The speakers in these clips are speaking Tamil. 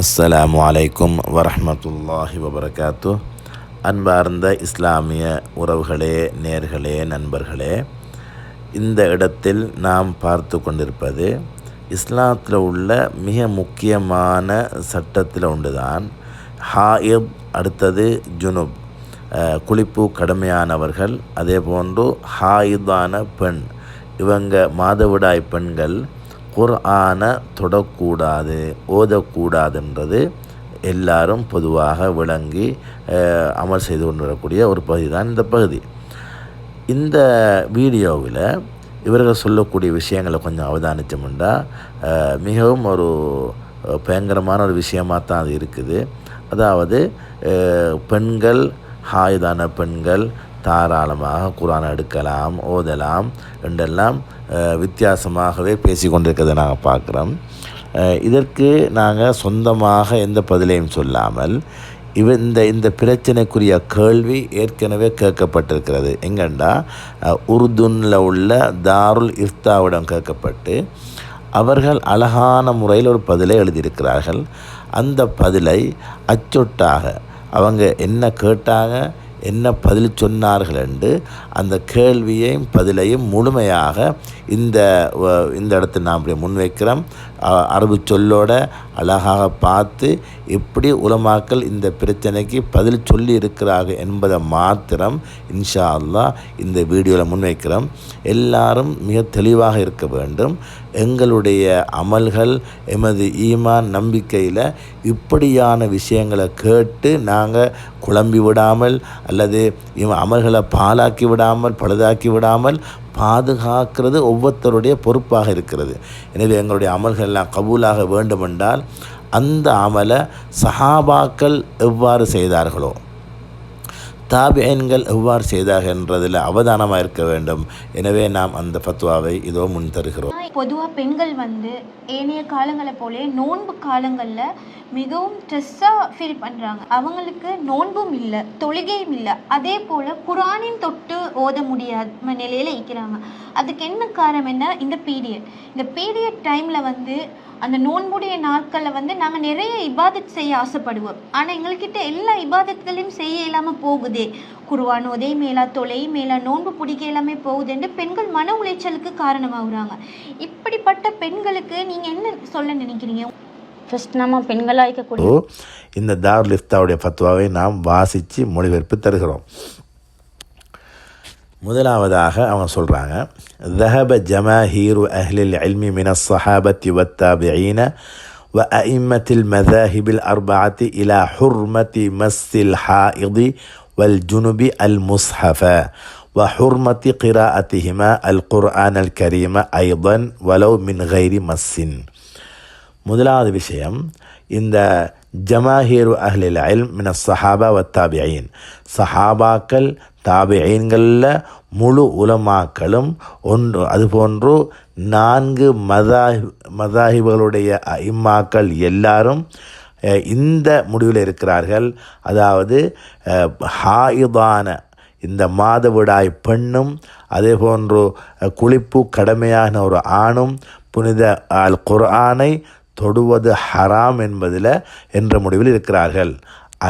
அஸ்ஸலாமு அலைக்கும் வரமத்துல்லாஹி வபரகாத்து அன்பார்ந்த இஸ்லாமிய உறவுகளே நேர்களே நண்பர்களே இந்த இடத்தில் நாம் பார்த்து கொண்டிருப்பது இஸ்லாத்தில் உள்ள மிக முக்கியமான சட்டத்தில் ஒன்றுதான். ஹாயிப் அடுத்தது ஜுனுப். குளிப்பு கடுமையானவர்கள் அதே போன்று ஹாயிதான பெண். இவங்க மாதவிடாய் பெண்கள் குர்ஆனை தொடக்கூடாது ஓதக்கூடாதுன்றது எல்லாரும் பொதுவாக விளங்கி அமல் செய்து கொண்டு வரக்கூடிய ஒரு பகுதி தான் இந்த பகுதி. இந்த வீடியோவில் இவர்கள் சொல்லக்கூடிய விஷயங்களை கொஞ்சம் அவதானித்தோம்னா மிகவும் ஒரு பயங்கரமான ஒரு விஷயமாக தான் அது இருக்குது. அதாவது பெண்கள் ஹாயுதான பெண்கள் தாராளமாக குரான் எடுக்கலாம் ஓதலாம். என்றெல்லாம் வித்தியாசமாகவே பேசி கொண்டிருக்கிறத நாங்கள் பார்க்குறோம் இதற்கு நாங்கள் சொந்தமாக எந்த பதிலையும் சொல்லாமல் இவ இந்த இந்த பிரச்சனைக்குரிய கேள்வி ஏற்கனவே கேட்கப்பட்டிருக்கிறது. எங்கண்டா? உருதுனில் உள்ள தாருல் இஃப்தாவிடம் கேட்கப்பட்டு அவர்கள் அழகான முறையில் ஒரு பதிலை எழுதியிருக்கிறார்கள். அந்த பதிலை அச்சொட்டாக அவங்க என்ன கேட்டாங்க என்ன பதில் சொன்னார்கள் என்று அந்த கேள்வியையும் பதிலையும் முழுமையாக இந்த இந்த இடத்தில் நாம் முன்வைக்கிறோம். அரபு சொல்லோட அழகாக பார்த்து எப்படி உலமாக்கள் இந்த பிரச்சனைக்கு பதில் சொல்லி இருக்கிறார்கள் என்பதை மாத்திரம் இன்ஷா அல்லா இந்த வீடியோவில் முன்வைக்கிறோம். எல்லாரும் மிக தெளிவாக இருக்க வேண்டும். எங்களுடைய அமல்கள் எமது ஈமான் நம்பிக்கையில் இப்படியான விஷயங்களை கேட்டு நாங்கள் குழம்பி விடாமல் அல்லது இவன் அமல்களை பாலாக்கி விடாமல் பழுதாக்கி விடாமல் பாதுகாக்கிறது ஒவ்வொருத்தருடைய பொறுப்பாக இருக்கிறது. எனவே எங்களுடைய அமல்கள் எல்லாம் கபூலாக வேண்டுமென்றால் அந்த அமலை சஹாபாக்கள் எவ்வாறு செய்தார்களோ தாபியன்கள் எவ்வாறு செய்தார்கள் என்றதில் அவதானமாக இருக்க வேண்டும். எனவே நாம் அந்த ஃபத்வாவை இதோ முன் தருகிறோம். பொதுவாக பெண்கள் வந்து ஏனைய காலங்களை போலே நோன்பு காலங்களில் மிகவும் ஸ்ட்ரெஸ்ஸாக ஃபீல் பண்ணுறாங்க அவங்களுக்கு நோன்பும் இல்லை தொழுகையும் இல்லை. அதே போல் குரானின் தொட்டு ஓத முடியாத நிலையில் இருக்கிறாங்க அதுக்கு என்ன காரணம் என்ன? இந்த பீரியட் இந்த பீரியட் டைமில் வந்து அந்த நோன்புடைய நாட்களில் வந்து நாங்கள் நிறைய இபாதத் செய்ய ஆசைப்படுவோம். ஆனால் எங்கள்கிட்ட எல்லா இபாதத்துகளையும் செய்ய இல்லாமல் போகுதே. குருவான் உதய மேலா தொலை மேலா நோன்பு பிடிக்க எல்லாமே போகுதுன்னு பெண்கள் மன உளைச்சலுக்கு காரணமாகுறாங்க இப்படிப்பட்ட பெண்களுக்கு நீங்கள் என்ன சொல்ல நினைக்கிறீங்க ஃபர்ஸ்ட் நம்ம பெண்களாக இருக்கக்கூடிய இந்த தார் லிஃப்தாவுடைய ஃபத்வாவை நாம் வாசித்து மொழிபெயர்ப்பு தருகிறோம் முதலாவதாக அவங்க சொல்கிறாங்க ذهب جماهير أهل العلم من الصحابة والتابعين وأئمة المذاهب الأربعة إلى حرمة مس الحائض والجنب المصحف وحرمة قراءتهما القرآن الكريم أيضا ولو من غير مس முதலாவது விஷயம் இந்த ஜமாஹீரு அஹ்லில் இல்ம் மின சஹாபா வ தாபியீன் சஹாபாக்கள் தாபியீன்களில் முழு உலமாக்களும் ஒன்று அதுபோன்று நான்கு மதாஹி மதாஹிபுகளுடைய இம்மாக்கள் எல்லாரும் அஹ், இந்த முடிவில் இருக்கிறார்கள். அதாவது ஹாயுதான இந்த மாதவிடாய் பெண்ணும் அதே போன்று குளிப்பு கடமையான ஒரு ஆணும் புனித அல் குர்ஆனை தொடுவது ஹராம் என்பதில் என்ற முடிவில் இருக்கிறார்கள்.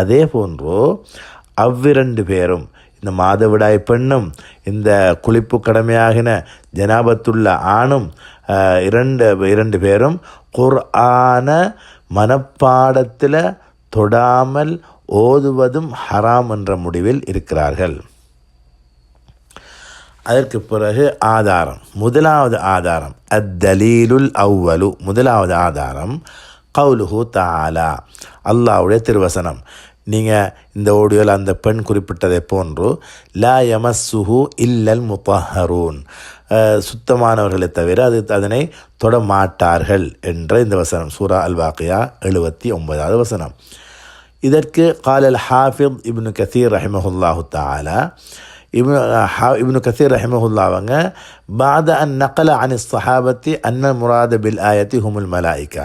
அதே போன்று அவ்விரண்டு பேரும் இந்த மாதவிடாய் பெண்ணும் இந்த குளிப்பு கடமையாகின ஜனாபத்துள்ள ஆணும் இரண்டு இரண்டு பேரும் குர்ஆன மனப்பாடத்தில் தொடாமல் ஓதுவதும் ஹராம் என்ற முடிவில் இருக்கிறார்கள். அதற்கு பிறகு ஆதாரம் முதலாவது ஆதாரம் அத்தலீலுல் அவ்வலு முதலாவது ஆதாரம் கவுலுஹு தாலா அல்லாஹ்வுடைய திருவசனம். நீங்கள் இந்த ஓடியோவில் அந்த பெண் குறிப்பிட்டதை போன்று லா யமஸ்ஸுஹு இல்லல் முத்தஹரூன். சுத்தமானவர்களை தவிர அது அதனை தொட மாட்டார்கள் என்ற இந்த வசனம். சூரா அல் வாக்கியா எழுபத்தி ஒன்பதாவது வசனம். இதற்கு காலல் ஹாஃபித் இப்னு கசீர் ரஹிமஹுல்லாஹு தாலா இப்னு ஹா- இப்னு கசீர் ரஹிமஹுல்லா அவங்க பாத அன் நகல அனி சஹாபத்தி அன்ன முராத பில் ஆயத்தி ஹுமுல் மலாய்கா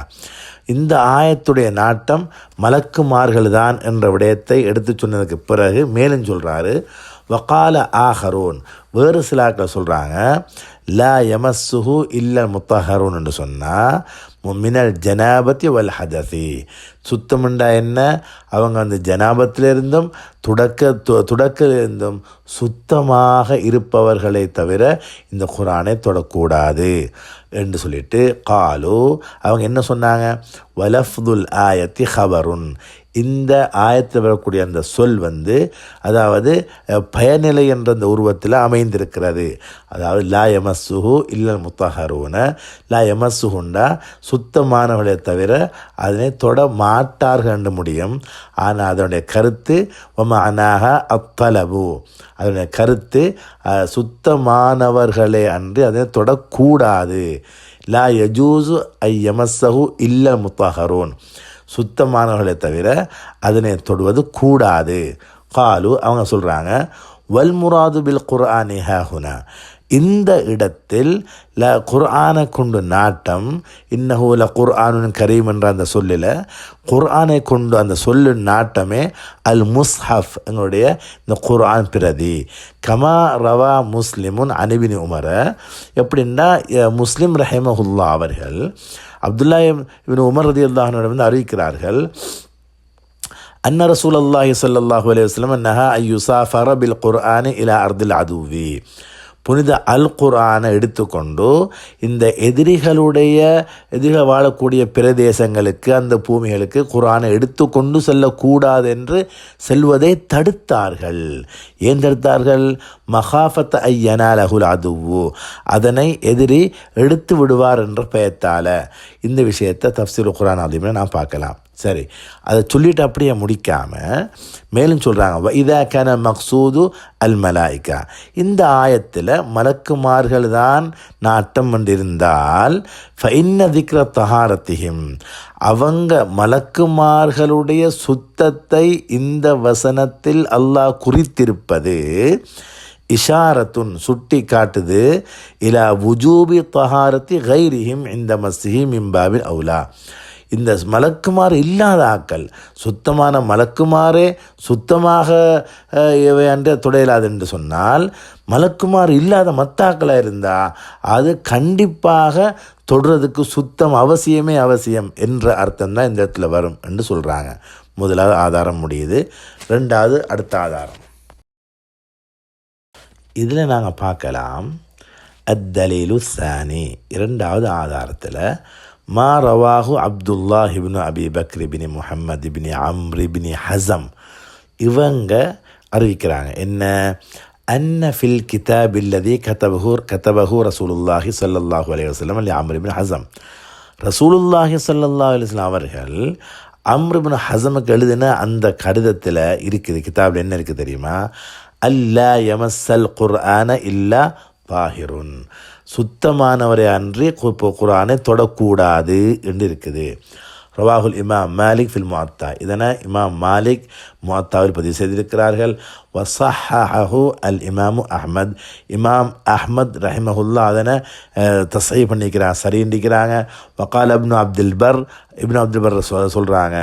இந்த ஆயத்துடைய நாட்டம் மலக்குமார்கள் தான் என்ற விடயத்தை எடுத்து சொன்னதுக்கு பிறகு மேலும் சொல்கிறாரு வக்கால ஆஹரூன். வேறு சிலாக்கள் சொல்கிறாங்க லா யமஸ்ஸுஹு இல்ல முத்தஹரூன் என்று சொன்னால் மினல் ஜனாபத்தி வல் ஹதசி. சுத்தமுண்டா என்ன? அவங்க அந்த ஜனாபத்திலிருந்தும் துடக்க து- துடக்கிலிருந்தும் சுத்தமாக இருப்பவர்களை தவிர இந்த குரானை தொடக்கூடாது என்று சொல்லிட்டு காலு அவங்க என்ன சொன்னாங்க? வலஃதுல் ஆயத்தி ஹபருன். இந்த ஆயத்தில் வரக்கூடிய அந்த சொல் வந்து அதாவது பயனிலை என்ற அந்த உருவத்தில் அமைந்திருக்கிறது. அதாவது லா யமஸ்ஸுஹு இல்லல் முத்தஹரூன. லா யமஸ்ஸுஹுண்டா சுத்தமானவர்களை தவிர அதனை தொட மாட்டார்கள் என்று முடியும். ஆனால் அதனுடைய கருத்து ஒம அனாக அத்தலபு. அதனுடைய கருத்து சுத்தமானவர்களே அன்று அதனை தொடக்கூடாது. லா யஜூசு ஐ யமசகு இல்ல முத்தஹரூன். சுத்தமானவர்களை தவிர அதனை தொடுவது கூடாது. காலு அவங்க சொல்கிறாங்க வல்முராது பில் குர்ஆனி ஹுனா. இந்த இடத்தில் ல குர்ஆனை கொண்டு நாட்டம் இன்னஹு ல குர்ஆனுன் கரீம் என்ற அந்த சொல்லில் குர்ஆனை கொண்டு அந்த சொல்லு நாட்டமே அல் முஸ்ஹப் எங்களுடைய இந்த குர்ஆன் பிரதி. கமா ரவா முஸ்லிமுன் அனிபின் உமர எப்படின்னா முஸ்லிம் ரஹிமஹுல்லா அவர்கள் அப்துல்லா இவன் உமர் ரதி வந்து அறிவிக்கிறார்கள் அன்ன ரசூல் அல்லாஹி சல்லாஹூ அலைஹி வஸ்லம் நஹா ஐயுசா ஃபரபில் குர்ஆனி இலா அர்தில் அதுவி. புனித அல் குர்ஆனை எடுத்துக்கொண்டு இந்த எதிரிகளுடைய எதிரிகள் வாழக்கூடிய பிரதேசங்களுக்கு அந்த பூமிகளுக்கு குரானை எடுத்துக்கொண்டு செல்லக்கூடாது என்று செல்வதை தடுத்தார்கள். ஏன் தடுத்தார்கள்? மகாஃபத் ஐயனாலகுல் அதுவு. அதனை எதிரி எடுத்து விடுவார் என்ற பெயத்தால். இந்த விஷயத்தை தப்சீல் குரான் அதிகமாக நான் பார்க்கலாம். சரி. அதை சொல்லிட்டு அப்படியே முடிக்காமல் மேலும் சொல்கிறாங்க இதா கன மக்சூது அல் மலாய்க்கா இந்த ஆயத்தில் மலக்குமார்கள் தான் நாட்டம் கொண்டிருந்தால் ஃபைன்ன திக்ர தஹாரத்திஹிம். அவங்க மலக்குமார்களுடைய சுத்தத்தை இந்த வசனத்தில் அல்லாஹ் குறித்திருப்பது இஷாரத்துன் சுட்டி காட்டுது இலா உஜூபி தஹாரத்தி கைரிஹிம் இந்த மசிஹிம் இம்பாவில் அவுலா. இந்த மலக்குமார் இல்லாத ஆக்கள் சுத்தமான மலக்குமாரே சுத்தமாக இவை அன்று துடையலாது என்று சொன்னால் மலக்குமார் இல்லாத மத்தாக்களாக இருந்தால் அது கண்டிப்பாக தொடுறதுக்கு சுத்தம் அவசியமே அவசியம் என்ற அர்த்தம் தான் இந்த இடத்துல வரும் என்று சொல்கிறாங்க முதலாவது ஆதாரம் முடியுது. ரெண்டாவது அடுத்த ஆதாரம். இதில் நாங்கள் பார்க்கலாம். அத்தலீலு சானி இரண்டாவது ஆதாரத்தில் மா ரவாஹு அப்துல்லா இப்னு அபி பக்ர் இபினி முஹம்மது இபினி அம்ர் இபினி ஹசம் இவங்க அறிவிக்கிறாங்க என்ன அன்ன ஃபில் கிதாப் இல்லதி கதபஹு கதபஹு ரசூலுல்லாஹி ஸல்லல்லாஹு அலி வஸ்லம் அல்லி அம்ர் ஹசம் ரசூலுல்லாஹி ஸல்லல்லாஹு அலிஸ்லாம் அவர்கள் அம்ருபின் ஹசமுக்கு எழுதின அந்த கடிதத்தில் இருக்குது கிதாபில் என்ன இருக்குது தெரியுமா அல்லா யமஸ்ஸல் குர்ஆன இல்லா பாஹிருன் சுத்தமானவரை அன்றி கு- தொடக்கூடாது என்று இருக்குது ரவாஹுல் இமாம் மாலிக் ஃபில் முத்தா இதனை இமாம் மாலிக் முத்தாவில் பதிவு செய்திருக்கிறார்கள். வசஹஹு அல் இமாமு அஹ்மத். இமாம் அஹ்மத் ரஹிமஹுல்லா அதனை தசை பண்ணிக்கிறாங்க சரின்றிக்கிறாங்க வக்கால் அப்னு Abdul Barr ibn Abdul Barr சொல்கிறாங்க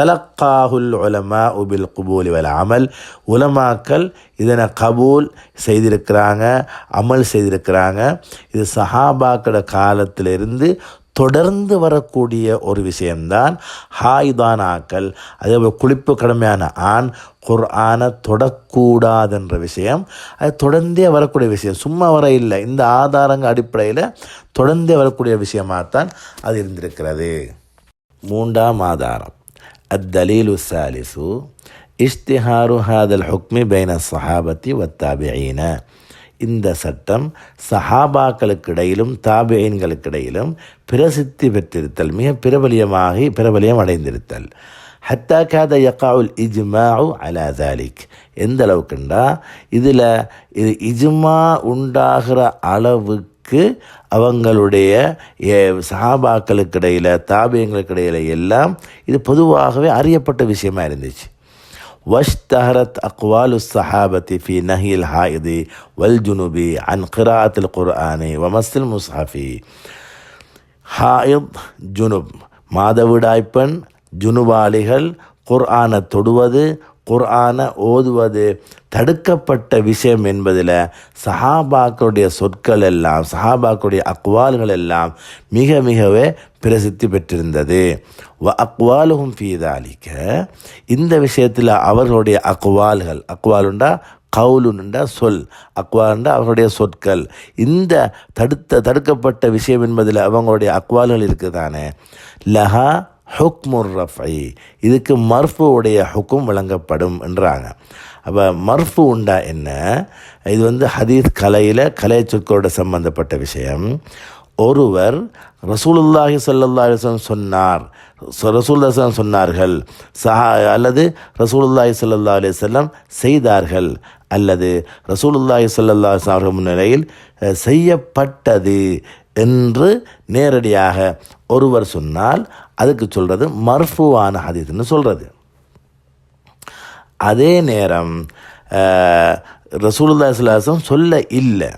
தலக்காஹுல் உலமா உபில் குபூலி வல் அமல். உலமாக்கள் இதனை கபூல் செய்திருக்கிறாங்க அமல் செய்திருக்கிறாங்க. இது சஹாபாக்கட காலத்திலிருந்து தொடர்ந்து வரக்கூடிய ஒரு விஷயம்தான் ஹாய்தானாக்கள் அதே போல் குளிப்பு கடமையான ஆண் குர்ஆனை தொடக்கூடாதுன்ற விஷயம். அது தொடர்ந்தே வரக்கூடிய விஷயம். சும்மா வர இல்லை. இந்த ஆதாரங்கள் அடிப்படையில் தொடர்ந்தே வரக்கூடிய விஷயமாகத்தான் அது இருந்திருக்கிறது. மூன்றாம் ஆதாரம். الدليل الثالث اشتهار هذا الحكم بين الصحابة والتابعين இந்த சட்டம் சஹாபாக்களுக்கிடையிலும் தாபியன்களுக்கிடையிலும் பிரசித்தி பெற்றிருத்தல் மிக பிரபலியமாகி பிரபலியம் அடைந்திருத்தல் ஹத்தா காத யக்காவுல் இஜ்மாஉ அலா தாலிக் எந்த அளவுக்குண்டா இதில் இது இஜ்மா உண்டாகிற அளவுக்கு அளவுக்கு அவங்களுடைய சஹாபாக்களுக்கு இடையில் தாபியங்களுக்கு இடையில எல்லாம் இது பொதுவாகவே அறியப்பட்ட விஷயமா இருந்துச்சு. வஷ்தஹரத் அக்வாலு சஹாபத்தி ஃபி நஹில் ஹாயிதி வல் ஜுனுபி அன் கிராத்தில் குர்ஆனி வமஸ்தில் முசாஃபி ஹாயித் ஜுனுப் மாதவிடாய்ப்பெண் ஜுனுபாலிகள் குர்ஆனை தொடுவது குர்ஆனை ஓதுவது தடுக்கப்பட்ட விஷயம் என்பதில் சஹாபாக்களுடைய சொற்கள் எல்லாம் சஹாபாக்களுடைய அக்வால்கள் எல்லாம் மிக மிகவே பிரசித்தி பெற்றிருந்தது. வ அக்வாலுகும் ஃபீதாலிக்க இந்த விஷயத்தில் அவர்களுடைய அக்வால்கள் அக்வாலுண்டா கவுலுண்டா சொல். அக்வாலுண்டா அவர்களுடைய சொற்கள். இந்த தடுத்த தடுக்கப்பட்ட விஷயம் என்பதில் அவங்களுடைய அக்வால்கள் இருக்குதானே? லஹா ஹுக்முர் ரஃபை. இதுக்கு மர்ஃபு உடைய ஹுக்கும் வழங்கப்படும் என்றாங்க. அப்போ மர்ஃபு உண்டா என்ன? இது வந்து ஹதீஸ் கலையில் கலை சொற்களோட சம்பந்தப்பட்ட விஷயம். ஒருவர் ரசூலுல்லாஹி ஸல்லல்லாஹு சொன்னார். ரசூல்லா சொன்னார்கள். சஹா அல்லது ரசூலுல்லாஹி ஸல்லல்லாஹு அலைஹி வஸல்லம் செய்தார்கள். அல்லது ரசூலுல்லாஹி ஸல்லல்லாஹு அவர்கள் முன்னிலையில் செய்யப்பட்டது. என்று நேரடியாக ஒருவர் சொன்னால் அதுக்கு சொல்கிறது மர்ஃபுவான ஹதீஸ்ன்னு சொல்கிறது அதே நேரம் ரசூலுல்லா சொல்ல இல்லை.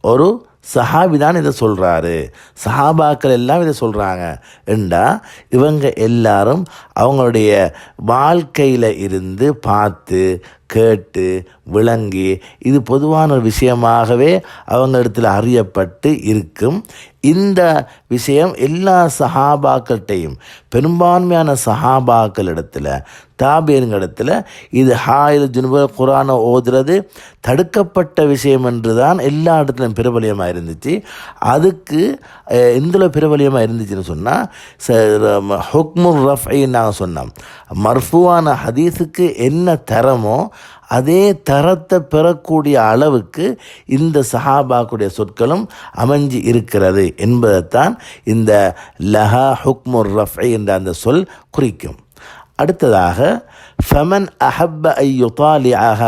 ஒரு சஹாபி தான் இதை சொல்கிறாரு சஹாபாக்கள் எல்லாம் இதை சொல்கிறாங்க என்றா இவங்க எல்லாரும் அவங்களுடைய வாழ்க்கையில் இருந்து பார்த்து கேட்டு விளங்கி இது பொதுவான ஒரு விஷயமாகவே அவங்க இடத்துல அறியப்பட்டு இருக்கும். இந்த விஷயம் எல்லா சஹாபாக்கள்கிட்டையும் பெரும்பான்மையான சஹாபாக்கள் இடத்துல தாபியன்களிடத்தில் இது ஹாயில் ஜுனுபர் குரானை ஓதுறது தடுக்கப்பட்ட விஷயம் என்று தான் எல்லா இடத்துலையும் பிரபலியமாக இருந்துச்சு. அதுக்கு அஹ், எந்தில் பிரபலியமாக இருந்துச்சுன்னு சொன்னால் ஹுக்முர் ரஃபைன்னு நாங்கள் சொன்னோம். மர்ஃபுவான ஹதீஸுக்கு என்ன தரமோ அதே தரத்தை பெறக்கூடிய அளவுக்கு இந்த சஹாபாக்குடைய சொற்களும் அமைஞ்சு இருக்கிறது என்பதைத்தான் இந்த லஹா ஹுக்முர் ரஃபை என்ற அந்த சொல் குறிக்கும். அடுத்ததாக ஃபமன் அஹப்ப ஐயுத்தாலியாக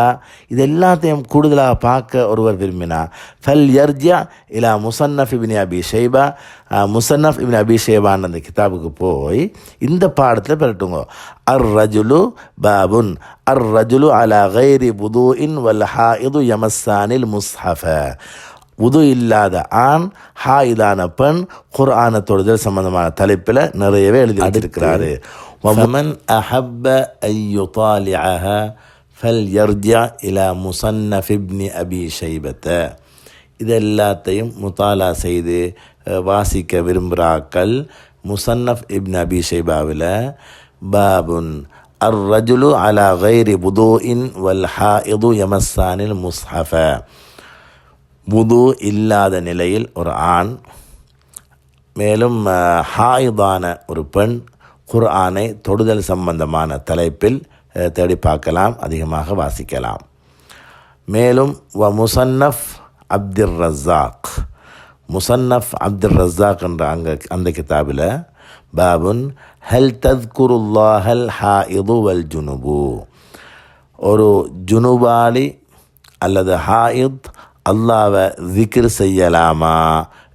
இது எல்லாத்தையும் கூடுதலாக பார்க்க ஒருவர் விரும்பினா ஃபல் யர்ஜா இலா Musannaf ibn Abi Shaybah. Musannaf ibn Abi ஷைபான்னு அந்த கிதாபுக்கு போய் இந்த பாடத்தில் பெறட்டுங்க. அர் ரஜுலு பாபுன் அர் ரஜுலு அலா கைரி புது இன் வல் இது யமஸ்ஸானில் முஸ்ஹஃப. உது இல்லாத ஆண் ஹாயிதான பெண் குர்ஆன தொடுதல் சம்பந்தமான தலைப்பில் நிறையவே எழுதி வச்சிருக்கிறாரு ومن أحب أن يطالعها فليرجع إلى مصنف ابن أبي شيبة இது எல்லாத்தையும் முத்தாலா செய்து அஹ், வாசிக்க விரும்புகிறாக்கள் முசன்னஃப் இப்ன் அபி ஷைபாவில் பாபுன் அர் ரஜுலு அலா கைரி புதூஇன் வல் ஹாயிது யமஸ்ஸானில் முஸ்ஹஃப புது இல்லாத நிலையில் ஒரு ஆண் மேலும் ஹாயுதான ஒரு பெண் குர்ஆனை தொடுதல் சம்பந்தமான தலைப்பில் தேடி பார்க்கலாம் அதிகமாக வாசிக்கலாம். மேலும் வ முசன்னஃப் அப்துர் ரஸாக். முசன்னஃப் அப்துர் ரஸாக் என்ற அங்க அந்த கிதாபில் பாபுன் ஹல் தத்குருல்லாஹல் ஹாயிது வல் ஜுனுபு. ஒரு ஜுனுபாலி அல்லது ஹாயித் அல்லாவை திக்ர் செய்யலாமா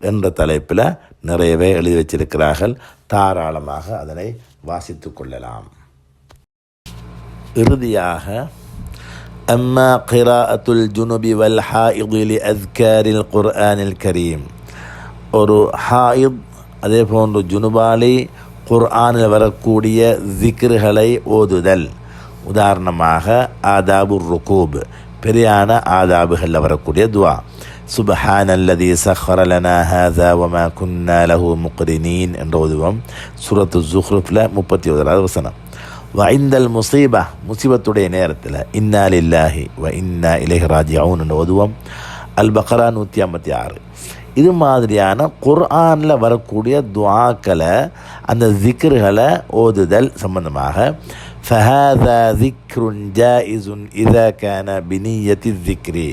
என்ற தலைப்பில் நிறையவே எழுதி வச்சிருக்கிறார்கள் தாராளமாக அதனை வாசித்து கொள்ளலாம் இறுதியாக أما قراءة الجنب والحائض لأذكار القرآن الكريم ஒரு ஹாயித் அதே போன்று ஜுனுபாலி குர்ஆனில் வரக்கூடிய திக்ருகளை ஓதுதல் உதாரணமாக ஆதாபு ருகூப் பெரியான ஆதாபுகளில் வரக்கூடிய துவா. சுபஹான் அல்லதி சஹர ஹாதா வமா குன்னா லஹு முக்ரினீன் என்ற உதுவம் சுரத்து ஜுஹ்ருஃபில் முப்பத்தி ஓராவது வசனம் இந்தல் முசீபா முசீபத்துடைய நேரத்தில் இன்னால் இல்லாஹி வ இன்னா இலைஹி ராஜிஊன் என்ற ஓதுவோம் அல் பக்ரா நூற்றி ஐம்பத்தி ஆறு இது மாதிரியான குர்ஆனில் வரக்கூடிய துவாக்களை அந்த திக்ருகளை ஓதுதல் சம்பந்தமாக ஃபஹாதா திக்ருன் ஜாயிசுன் இதா கேன பினியத்தி திக்ரி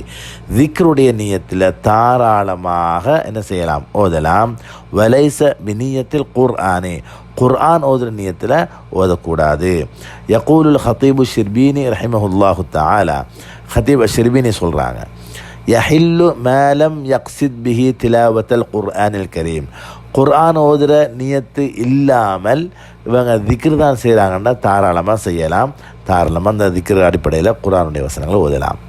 திக்ருடைய நியத்தில் தாராளமாக என்ன செய்யலாம்? ஓதலாம். வலைச பினியத்தில் குர்ஆனே குர்ஆன் ஓதுற நியத்தில் ஓதக்கூடாது. யகூலுல் ஹத்தீபு ஷிர்பீனி ரஹிமஹுல்லாஹு தஆலா ஹத்தீப் ஷிர்பீனி சொல்கிறாங்க யஹில்லு மேலம் யக்சித் பிஹி திலாவத்தல் குர்ஆனில் கரீம் குர்ஆன் ஓதுற நியத்து இல்லாமல் இவங்க திக்ரு தான் செய்கிறாங்கன்னா தாராளமாக செய்யலாம் தாராளமாக அந்த திக்ரு அடிப்படையில் குர்ஆனுடைய வசனங்களை ஓதலாம்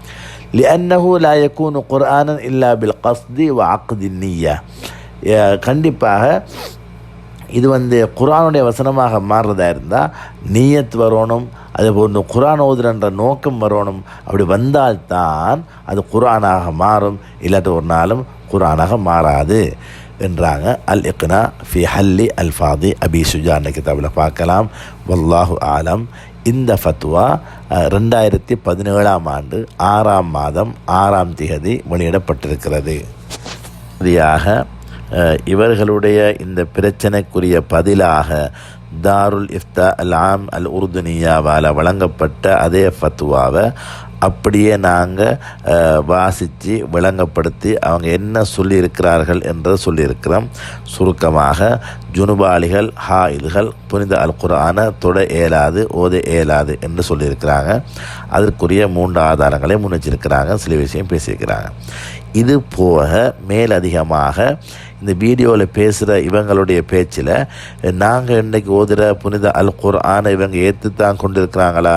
لأنه لا يكون قرآنا إلا بالقصد وعقد النية கண்டிப்பாக இது வந்து குர்ஆனுடைய வசனமாக மாறுறதா இருந்தால் நீயத் வரணும் அதே போன்று குரான் ஓதுறன்ற நோக்கம் வரணும் அப்படி வந்தால்தான் அது குரானாக மாறும் இல்லாட்டி ஒரு நாளும் குரானாக மாறாது என்றாங்க. அல் இக்னா ஃபி ஹல்லி அல் ஃபாதி அபி சுஜா என்ற கிதாபில் பார்க்கலாம். வல்லாஹு ஆலம். இந்த ஃபத்வா ரெண்டாயிரத்தி பதினேழாம் ஆண்டு ஆறாம் மாதம் ஆறாம் திகதி வெளியிடப்பட்டிருக்கிறது. சரியாக இவர்களுடைய இந்த பிரச்சனைக்குரிய பதிலாக தாருல் இஃப்தா அல் ஆம் அல் உருதுனியாவால் வழங்கப்பட்ட அதே ஃபத்வாவை அப்படியே நாங்கள் வாசித்து விளங்கப்படுத்தி அவங்க என்ன சொல்லியிருக்கிறார்கள் என்று சொல்லியிருக்கிறோம். சுருக்கமாக ஜுனுபாலிகள் ஹாயில்கள் புனித அல் குரான தொட இயலாது ஓத இயலாது என்று சொல்லியிருக்கிறாங்க. அதற்குரிய மூன்று ஆதாரங்களை முன்னிச்சிருக்கிறாங்க சில விஷயம் பேசியிருக்கிறாங்க. இது போக மேலதிகமாக இந்த வீடியோவில் பேசுகிற இவங்களுடைய பேச்சில் நாங்கள் இன்றைக்கி ஓதுகிற புனித அல் குர்ஆனை இவங்க ஏற்று தான் கொண்டிருக்கிறாங்களா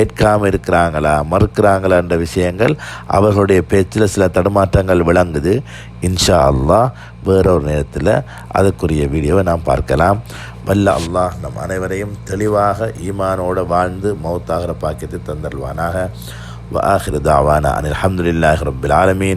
ஏற்காமல் இருக்கிறாங்களா மறுக்கிறாங்களான்ற விஷயங்கள் அவர்களுடைய பேச்சில் சில தடுமாற்றங்கள் விளங்குது இன்ஷா அல்லாஹ் வேற ஒரு நேரத்தில் அதுக்குரிய வீடியோவை நாம் பார்க்கலாம் வல்ல அல்லாஹ் நம் அனைவரையும் தெளிவாக ஈமானோடு வாழ்ந்து மௌத்தாகிற பாக்கியத்தை தந்தல்வானாக وآخر دعوانا أن الحمد لله رب العالمين